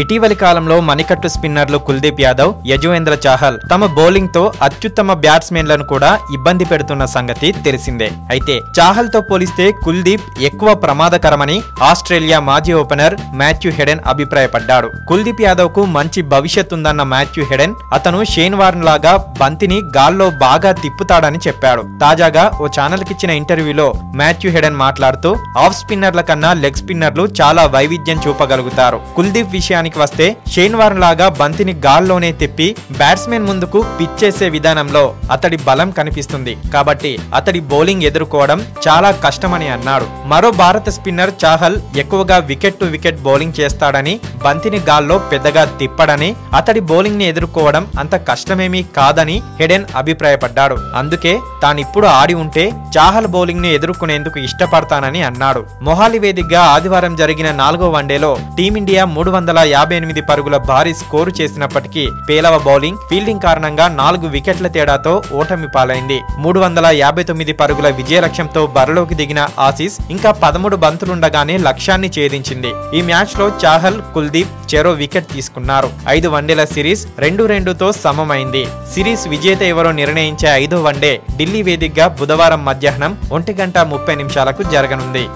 ఇటీవలి కాలంలో మణికట్టు స్పిన్నర్లు కుల్దీప్ యాదవ్ యజువేంద్ర చాహల్ తమ బౌలింగ్తో అత్యుత్తమ బ్యాట్స్మెన్లను కూడా ఇబ్బంది పెడుతున్న సంగతి తెలిసిందే. అయితే చాహల్తో పోలిస్తే కుల్దీప్ ఎక్కువ ప్రమాదకరమని ఆస్ట్రేలియా మాజీ ఓపెనర్ మాథ్యూ హెడెన్ అభిప్రాయపడ్డాడు. కుల్దీప్ యాదవ్కు మంచి భవిష్యత్ ఉందన్న మాథ్యూ హెడెన్ అతను షేన్ వార్న్ లాగా బంతిని గాల్లో బాగా తిప్పుతాడని చెప్పాడు. తాజాగా ఓ ఛానల్ కిచ్చిన ఇంటర్వ్యూలో మాథ్యూ హెడెన్ మాట్లాడుతూ ఆఫ్ స్పిన్నర్ల కన్నా లెగ్ స్పిన్నర్లు చాలా వైవిధ్యం చూపగలుగుతారు. కుల్దీప్ విషయానికి వస్తే షేన్ వార్న్ లాగా బంతిని గాల్లోనే తిప్పి బ్యాట్స్మెన్ ముందుకు పిచ్ చేసే విధానంలో అతడి బలం కనిపిస్తుంది. కాబట్టి అతడి బౌలింగ్ ఎదుర్కోవడం చాలా కష్టమని అన్నాడు. మరో భారత స్పిన్నర్ చాహల్ ఎక్కువగా వికెట్ టు వికెట్ బౌలింగ్ చేస్తాడని బంతిని గాల్లో పెద్దగా తిప్పడని అతడి బౌలింగ్ని ఎదుర్కోవడం అంత కష్టమేమీ కాదని హెడెన్ అభిప్రాయపడ్డాడు. అందుకే తానిప్పుడు ఆడి ఉంటే చాహల్ బౌలింగ్ని ఎదుర్కొనేందుకు ఇష్టపడతానని అన్నాడు. మొహాలి వేదికగా ఆదివారం జరిగిన నాలుగో వన్డేలో టీమిండియా మూడు వందల యాభై ఎనిమిది పరుగుల భారీ స్కోరు చేసినప్పటికీ పేలవ బౌలింగ్ ఫీల్డింగ్ కారణంగా నాలుగు వికెట్ల తేడాతో ఓటమి పాలైంది. మూడు వందల యాభై తొమ్మిది పరుగుల విజయ లక్ష్యంతో బరిలోకి దిగిన ఆసీస్ ఇంకా పదమూడు బంతులుండగానే లక్ష్యాన్ని ఛేదించింది. ఈ మ్యాచ్లో చాహల్ కుల్దీప్ చెరో వికెట్ తీసుకున్నారు. ఐదు వన్డేల సిరీస్ రెండు రెండుతో సమమైంది. సిరీస్ విజేత ఎవరో నిర్ణయించే ఐదో వన్డే ఢిల్లీ వేదికగా బుధవారం మధ్యాహ్నం ఒంటి గంట ముప్పై నిమిషాలకు జరగనుంది.